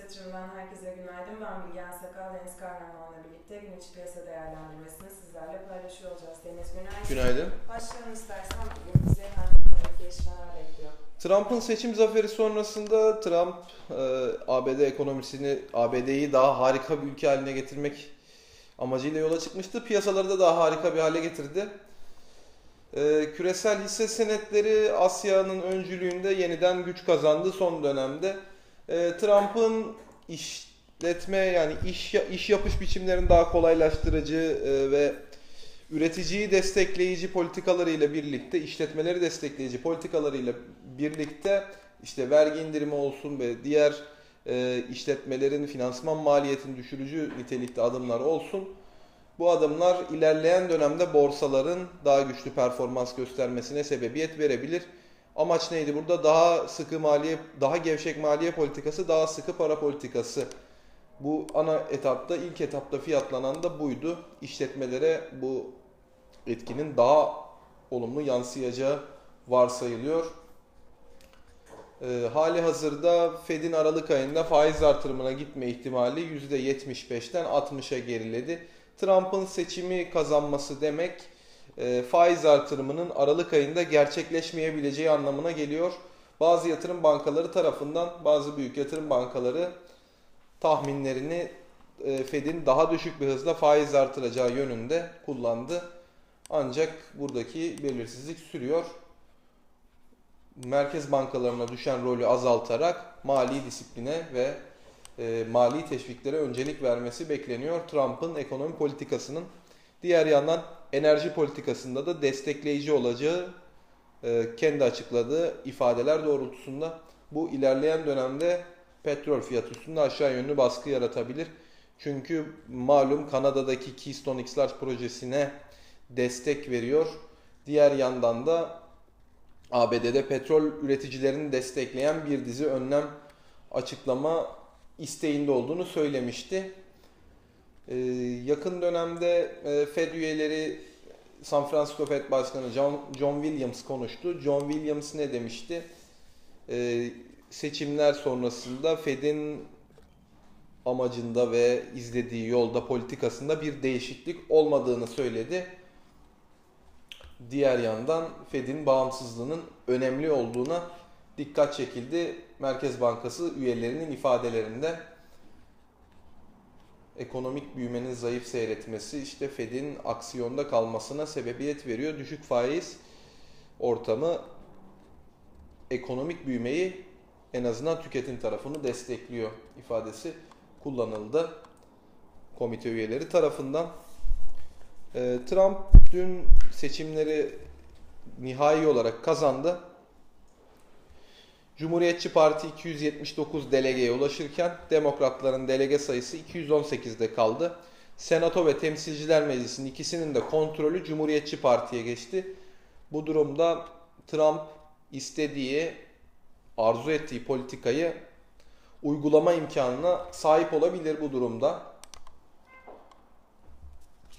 Yatırım'dan herkese günaydın. Ben Bilgen Sakal, Deniz Kahraman'la birlikte gün içi piyasa değerlendirmesini sizlerle paylaşıyor olacağız. Deniz günaydın. Günaydın. Başlayalım istersen bugün bize hangi gelişmeler bekliyor? Trump'ın seçim zaferi sonrasında Trump e, ABD ekonomisini, ABD'yi daha harika bir ülke haline getirmek amacıyla yola çıkmıştı. Piyasaları da daha harika bir hale getirdi. E, küresel hisse senetleri Asya'nın öncülüğünde yeniden güç kazandı son dönemde. E, Trump'ın işletme yani iş iş yapış biçimlerini daha kolaylaştırıcı e, ve üreticiyi destekleyici politikalarıyla birlikte, işletmeleri destekleyici politikalarıyla birlikte işte vergi indirimi olsun ve diğer e, işletmelerin finansman maliyetini düşürücü nitelikte adımlar olsun. Bu adımlar ilerleyen dönemde borsaların daha güçlü performans göstermesine sebebiyet verebilir. Amaç neydi burada? Daha sıkı maliye, daha gevşek maliye politikası, daha sıkı para politikası. Bu ana etapta, ilk etapta fiyatlanan da buydu. İşletmelere bu etkinin daha olumlu yansıyacağı varsayılıyor. E, hali hazırda Fed'in Aralık ayında faiz artırımına gitme ihtimali %75'ten 60'a geriledi. Trump'ın seçimi kazanması demek faiz artırımının Aralık ayında gerçekleşmeyebileceği anlamına geliyor. Bazı yatırım bankaları tarafından bazı büyük yatırım bankaları tahminlerini e, Fed'in daha düşük bir hızla faiz artıracağı yönünde kullandı. Ancak buradaki belirsizlik sürüyor. Merkez bankalarına düşen rolü azaltarak mali disipline ve e, mali teşviklere öncelik vermesi bekleniyor Trump'ın ekonomi politikasının. Diğer yandan enerji politikasında da destekleyici olacağı e, kendi açıkladığı ifadeler doğrultusunda bu ilerleyen dönemde petrol fiyatı üstünde aşağı yönlü baskı yaratabilir. Çünkü malum Kanada'daki Keystone X Large projesine destek veriyor. Diğer yandan da ABD'de petrol üreticilerini destekleyen bir dizi önlem açıklama isteğinde olduğunu söylemişti. Ee, yakın dönemde e, Fed üyeleri San Francisco Fed Başkanı John, John Williams konuştu. John Williams ne demişti? Ee, seçimler sonrasında Fed'in amacında ve izlediği yolda politikasında bir değişiklik olmadığını söyledi. Diğer yandan Fed'in bağımsızlığının önemli olduğuna dikkat çekildi. Merkez Bankası üyelerinin ifadelerinde ekonomik büyümenin zayıf seyretmesi işte Fed'in aksiyonda kalmasına sebebiyet veriyor. Düşük faiz ortamı ekonomik büyümeyi en azından tüketim tarafını destekliyor ifadesi kullanıldı komite üyeleri tarafından. Ee, Trump dün seçimleri nihai olarak kazandı. Cumhuriyetçi Parti 279 delegeye ulaşırken Demokratların delege sayısı 218'de kaldı. Senato ve Temsilciler Meclisi'nin ikisinin de kontrolü Cumhuriyetçi Parti'ye geçti. Bu durumda Trump istediği, arzu ettiği politikayı uygulama imkanına sahip olabilir bu durumda.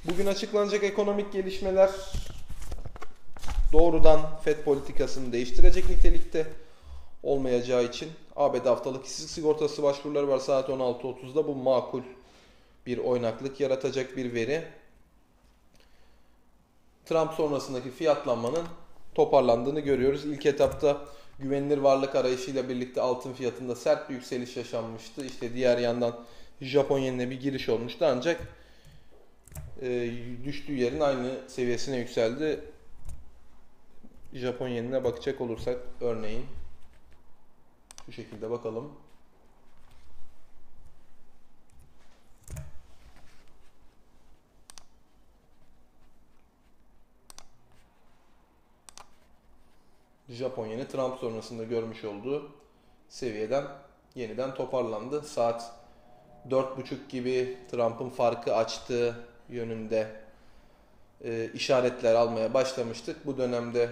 Bugün açıklanacak ekonomik gelişmeler doğrudan FED politikasını değiştirecek nitelikte olmayacağı için ABD haftalık işsizlik sigortası başvuruları var saat 16.30'da. Bu makul bir oynaklık yaratacak bir veri. Trump sonrasındaki fiyatlanmanın toparlandığını görüyoruz. İlk etapta güvenilir varlık arayışıyla birlikte altın fiyatında sert bir yükseliş yaşanmıştı. İşte diğer yandan Japon yenine bir giriş olmuştu ancak e, düştüğü yerin aynı seviyesine yükseldi. Japon yenine bakacak olursak örneğin şu şekilde bakalım. Japon yeni Trump sonrasında görmüş olduğu seviyeden yeniden toparlandı. Saat 4.30 gibi Trump'ın farkı açtığı yönünde e, işaretler almaya başlamıştık. Bu dönemde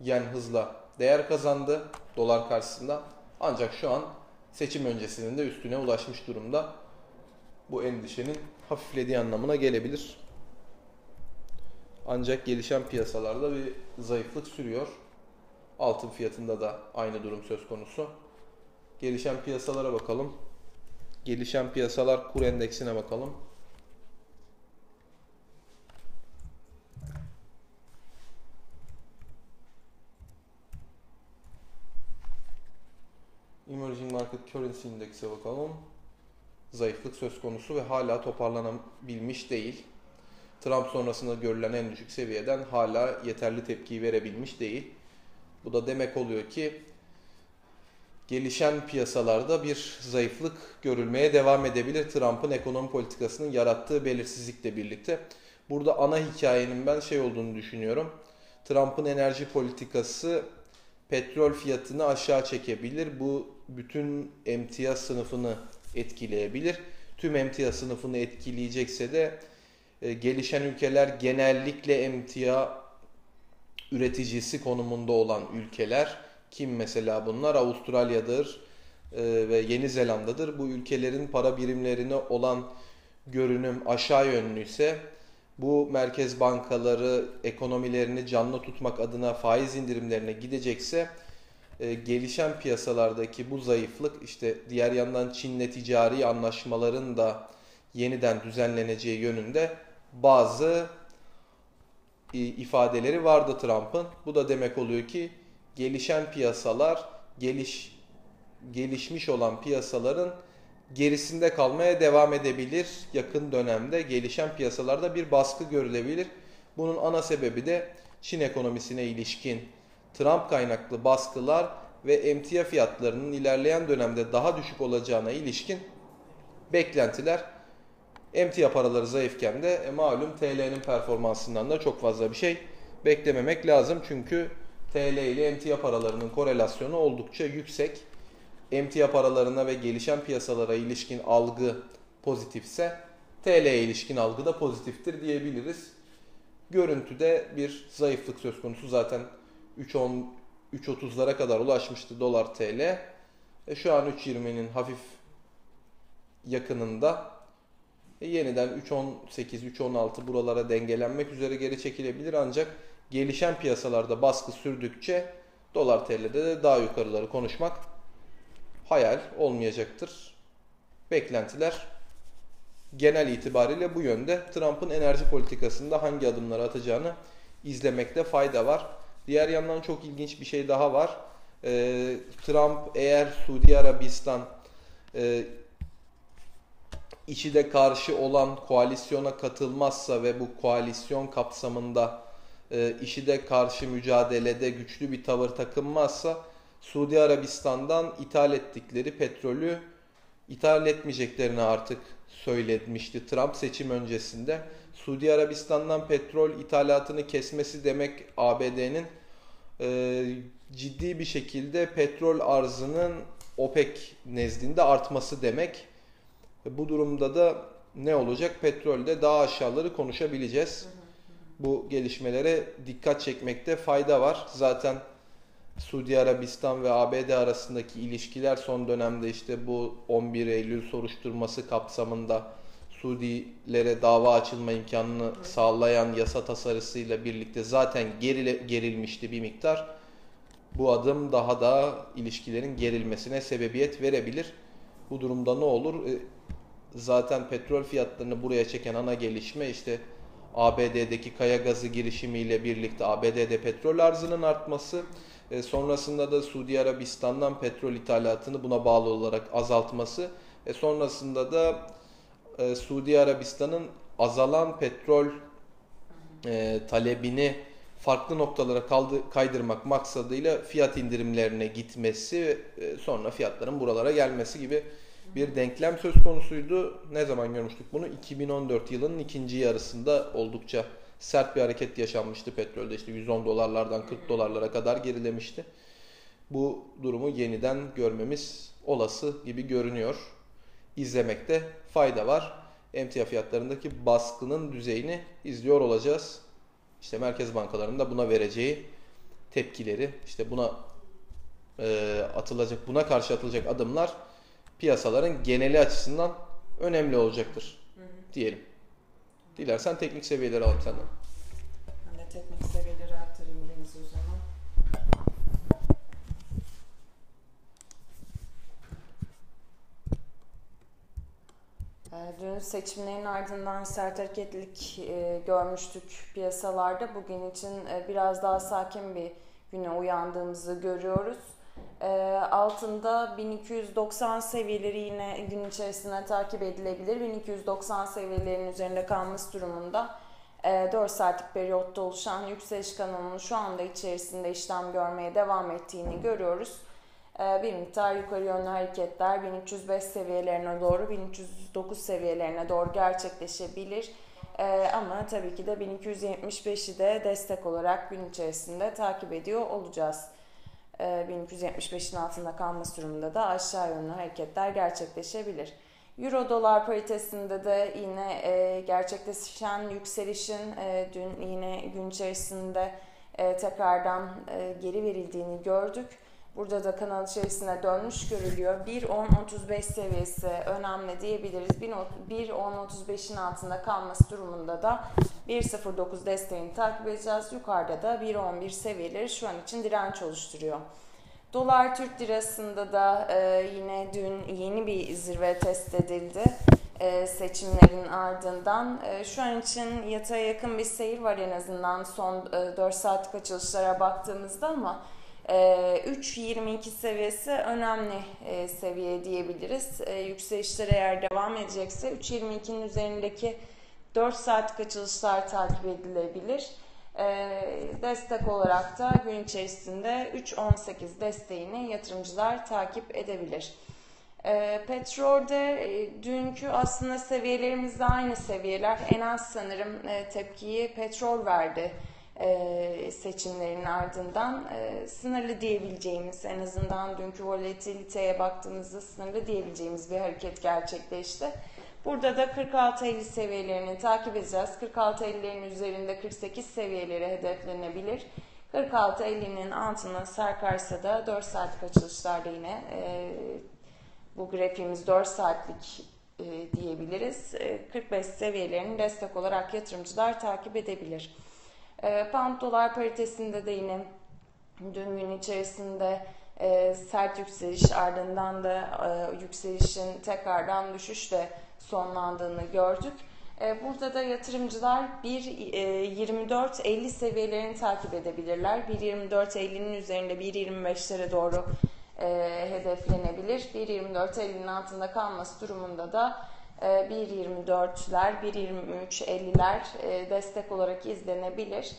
yen hızla değer kazandı dolar karşısında. Ancak şu an seçim öncesinin de üstüne ulaşmış durumda. Bu endişenin hafiflediği anlamına gelebilir. Ancak gelişen piyasalarda bir zayıflık sürüyor. Altın fiyatında da aynı durum söz konusu. Gelişen piyasalara bakalım. Gelişen piyasalar kur endeksine bakalım. Currency Index'e bakalım. Zayıflık söz konusu ve hala toparlanabilmiş değil. Trump sonrasında görülen en düşük seviyeden hala yeterli tepkiyi verebilmiş değil. Bu da demek oluyor ki gelişen piyasalarda bir zayıflık görülmeye devam edebilir Trump'ın ekonomi politikasının yarattığı belirsizlikle birlikte. Burada ana hikayenin ben şey olduğunu düşünüyorum. Trump'ın enerji politikası petrol fiyatını aşağı çekebilir. Bu bütün emtia sınıfını etkileyebilir. Tüm emtia sınıfını etkileyecekse de e, gelişen ülkeler genellikle emtia üreticisi konumunda olan ülkeler kim mesela bunlar? Avustralya'dır e, ve Yeni Zelanda'dır. Bu ülkelerin para birimlerine olan görünüm aşağı yönlüyse bu merkez bankaları ekonomilerini canlı tutmak adına faiz indirimlerine gidecekse e, gelişen piyasalardaki bu zayıflık işte diğer yandan Çin'le ticari anlaşmaların da yeniden düzenleneceği yönünde bazı ifadeleri vardı Trump'ın. Bu da demek oluyor ki gelişen piyasalar geliş gelişmiş olan piyasaların gerisinde kalmaya devam edebilir. Yakın dönemde gelişen piyasalarda bir baskı görülebilir. Bunun ana sebebi de Çin ekonomisine ilişkin Trump kaynaklı baskılar ve emtia fiyatlarının ilerleyen dönemde daha düşük olacağına ilişkin beklentiler. Emtia paraları zayıfken de e, malum TL'nin performansından da çok fazla bir şey beklememek lazım. Çünkü TL ile emtia paralarının korelasyonu oldukça yüksek. Emtia paralarına ve gelişen piyasalara ilişkin algı pozitifse TL'ye ilişkin algı da pozitiftir diyebiliriz. Görüntüde bir zayıflık söz konusu zaten 3.10 3.30'lara kadar ulaşmıştı dolar TL. E şu an 3.20'nin hafif yakınında e yeniden 3.18 3.16 buralara dengelenmek üzere geri çekilebilir ancak gelişen piyasalarda baskı sürdükçe dolar TL'de de daha yukarıları konuşmak hayal olmayacaktır. Beklentiler genel itibariyle bu yönde. Trump'ın enerji politikasında hangi adımları atacağını izlemekte fayda var. Diğer yandan çok ilginç bir şey daha var. Ee, Trump eğer Suudi Arabistan e, işi karşı olan koalisyona katılmazsa ve bu koalisyon kapsamında e, işi karşı mücadelede güçlü bir tavır takınmazsa Suudi Arabistan'dan ithal ettikleri petrolü ithal etmeyeceklerini artık söylemişti Trump seçim öncesinde. Suudi Arabistan'dan petrol ithalatını kesmesi demek ABD'nin e, ciddi bir şekilde petrol arzının OPEC nezdinde artması demek. Bu durumda da ne olacak? Petrolde daha aşağıları konuşabileceğiz. Bu gelişmelere dikkat çekmekte fayda var. Zaten Suudi Arabistan ve ABD arasındaki ilişkiler son dönemde işte bu 11 Eylül soruşturması kapsamında Suudilere dava açılma imkanını sağlayan yasa tasarısıyla birlikte zaten gerile, gerilmişti bir miktar. Bu adım daha da ilişkilerin gerilmesine sebebiyet verebilir. Bu durumda ne olur? E, zaten petrol fiyatlarını buraya çeken ana gelişme işte ABD'deki kaya gazı girişimiyle birlikte ABD'de petrol arzının artması, e, sonrasında da Suudi Arabistan'dan petrol ithalatını buna bağlı olarak azaltması, e, sonrasında da e, Suudi Arabistan'ın azalan petrol e, talebini farklı noktalara kaydırmak maksadıyla fiyat indirimlerine gitmesi, sonra fiyatların buralara gelmesi gibi bir denklem söz konusuydu. Ne zaman görmüştük bunu? 2014 yılının ikinci yarısında oldukça sert bir hareket yaşanmıştı petrolde. İşte 110 dolarlardan 40 dolarlara kadar gerilemişti. Bu durumu yeniden görmemiz olası gibi görünüyor. İzlemekte fayda var. Emtia fiyatlarındaki baskının düzeyini izliyor olacağız. İşte merkez bankalarının da buna vereceği tepkileri, işte buna e, atılacak, buna karşı atılacak adımlar piyasaların geneli açısından önemli olacaktır hı hı. diyelim. Dilersen teknik seviyeleri alalım senden. Ben de teknik seviyeleri aktarayım Deniz o zaman. Dün seçimlerin ardından sert hareketlilik e, görmüştük piyasalarda. Bugün için e, biraz daha sakin bir güne uyandığımızı görüyoruz. E, altında 1290 seviyeleri yine gün içerisinde takip edilebilir. 1290 seviyelerinin üzerinde kalması durumunda 4 saatlik periyotta oluşan yükseliş kanalının şu anda içerisinde işlem görmeye devam ettiğini görüyoruz. Ee, bir miktar yukarı yönlü hareketler 1305 seviyelerine doğru 1309 seviyelerine doğru gerçekleşebilir. Ee, ama tabii ki de 1275'i de destek olarak gün içerisinde takip ediyor olacağız. 1275'in ee, altında kalması durumunda da aşağı yönlü hareketler gerçekleşebilir. Euro dolar paritesinde de yine e, gerçekleşen yükselişin e, dün yine gün içerisinde e, tekrardan geri verildiğini gördük. Burada da kanal içerisine dönmüş görülüyor. 1.10.35 seviyesi önemli diyebiliriz. 1.10.35'in altında kalması durumunda da 1.09 desteğini takip edeceğiz. Yukarıda da 1.11 seviyeleri şu an için direnç oluşturuyor. Dolar Türk lirasında da e, yine dün yeni bir zirve test edildi e, seçimlerin ardından. E, şu an için yataya yakın bir seyir var en azından son e, 4 saatlik açılışlara baktığımızda ama 3.22 ee, seviyesi önemli e, seviye diyebiliriz. Ee, yükselişler eğer devam edecekse 3.22'nin üzerindeki 4 saatlik açılışlar takip edilebilir. Ee, destek olarak da gün içerisinde 3.18 desteğini yatırımcılar takip edebilir. Petrolde e, dünkü aslında seviyelerimizde aynı seviyeler. En az sanırım e, tepkiyi petrol verdi e, seçimlerin ardından e, sınırlı diyebileceğimiz en azından dünkü volatiliteye baktığımızda sınırlı diyebileceğimiz bir hareket gerçekleşti. Burada da 46.50 seviyelerini takip edeceğiz. 46.50'lerin üzerinde 48 seviyeleri hedeflenebilir. 46.50'nin altına sarkarsa da 4 saatlik açılışlarda yine e, bu grafiğimiz 4 saatlik e, diyebiliriz. E, 45 seviyelerini destek olarak yatırımcılar takip edebilir. E, pound dolar paritesinde de yine dün gün içerisinde e, sert yükseliş ardından da e, yükselişin tekrardan düşüşle sonlandığını gördük. E, burada da yatırımcılar 1.24.50 e, seviyelerini takip edebilirler. 1.24.50'nin üzerinde 1.25'lere doğru e, hedeflenebilir. 1.24.50'nin altında kalması durumunda da 1.24'ler, ee, 1.23.50'ler e, destek olarak izlenebilir.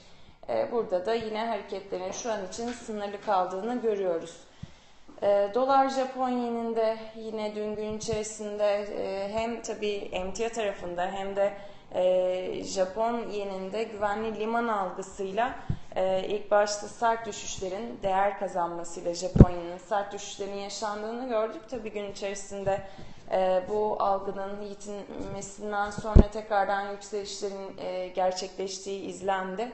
Ee, burada da yine hareketlerin şu an için sınırlı kaldığını görüyoruz. Ee, dolar Japon yeninde yine dün gün içerisinde e, hem tabi emtia tarafında hem de e, Japon yeninde güvenli liman algısıyla ilk başta sert düşüşlerin değer kazanmasıyla Japonya'nın sert düşüşlerin yaşandığını gördük. Tabi gün içerisinde e, bu algının yitilmesinden sonra tekrardan yükselişlerin e, gerçekleştiği izlendi.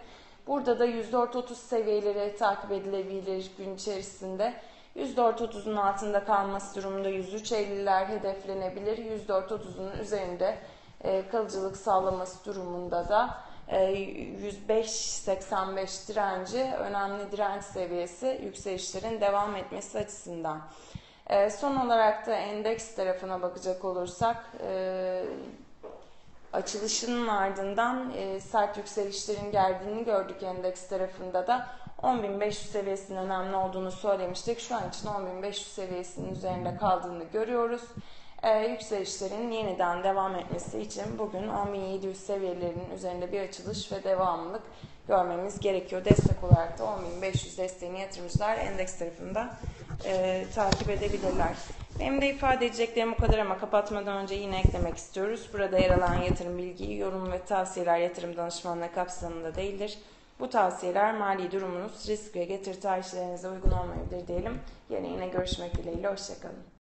Burada da 104.30 seviyeleri takip edilebilir gün içerisinde. 104.30'un altında kalması durumunda 103.50'ler hedeflenebilir. 104.30'un üzerinde e, kalıcılık sağlaması durumunda da 105.85 e, direnci önemli direnç seviyesi yükselişlerin devam etmesi açısından. E, son olarak da endeks tarafına bakacak olursak e, açılışının ardından e, sert yükselişlerin geldiğini gördük endeks tarafında da 10.500 seviyesinin önemli olduğunu söylemiştik. Şu an için 10.500 seviyesinin üzerinde kaldığını görüyoruz. Ee, yükselişlerin yeniden devam etmesi için bugün 10.700 seviyelerinin üzerinde bir açılış ve devamlılık görmemiz gerekiyor. Destek olarak da 10.500 desteğini yatırımcılar endeks tarafında e, takip edebilirler. Benim de ifade edeceklerim bu kadar ama kapatmadan önce yine eklemek istiyoruz. Burada yer alan yatırım bilgiyi, yorum ve tavsiyeler yatırım danışmanlığı kapsamında değildir. Bu tavsiyeler mali durumunuz, risk ve getir tercihlerinize uygun olmayabilir diyelim. Yine yine görüşmek dileğiyle, hoşçakalın.